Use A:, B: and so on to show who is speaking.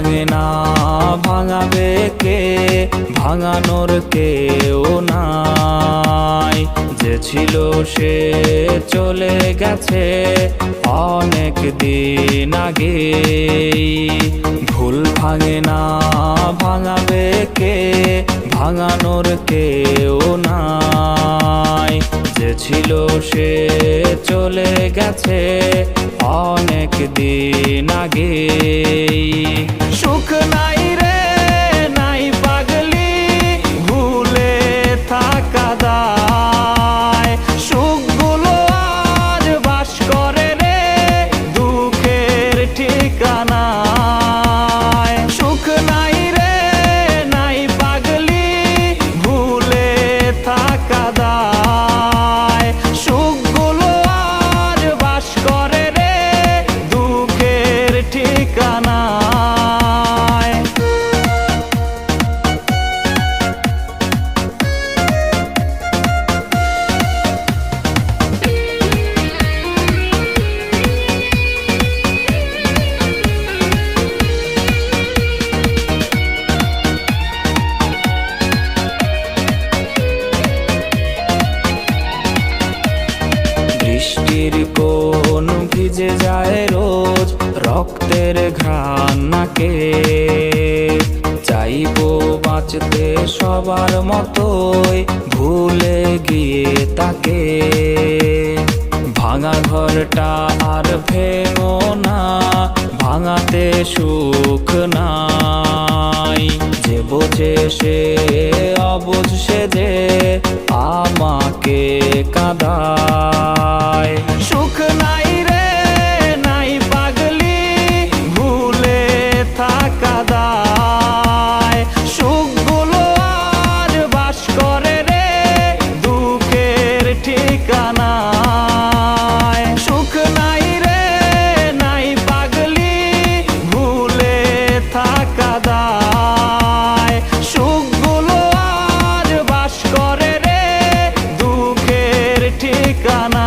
A: ভাঙে না ভাঙাবে কে? ভাঙানোর কেও নাই। যে ছিল সে চলে গেছে অনেক দিন আগে ভুল ভাঙে না ভাঙাবে কে? ভাঙানোর কেও নাই। যে ছিল সে চলে গেছে অনেক দিন আগে। সুখ নাই রে, নাই পাগলি, ভুলে থাকা দায়। সুখগুলো আজ বাস করে রে, দুঃখের ঠিকানায় বৃষ্টির কোন ভিজে যায় রোজ রক্তের ঘ্রাণ নাকে। চাইব বাঁচতে সবার মতোই ভুলে গিয়ে তাকে। ভাঙা ঘরটা আর ভেঙো না, ভাঙাতে সুখ নাই। যে বোঝে সে, অবুঝ সে যে আমাকে কাদায়। ঠিকানায়। সুখ নাই রে, নাই পাগলি, ভুলে থাকা দায়। সুখগুলো আজ বাস করে রে, দুঃখের ঠিকানা।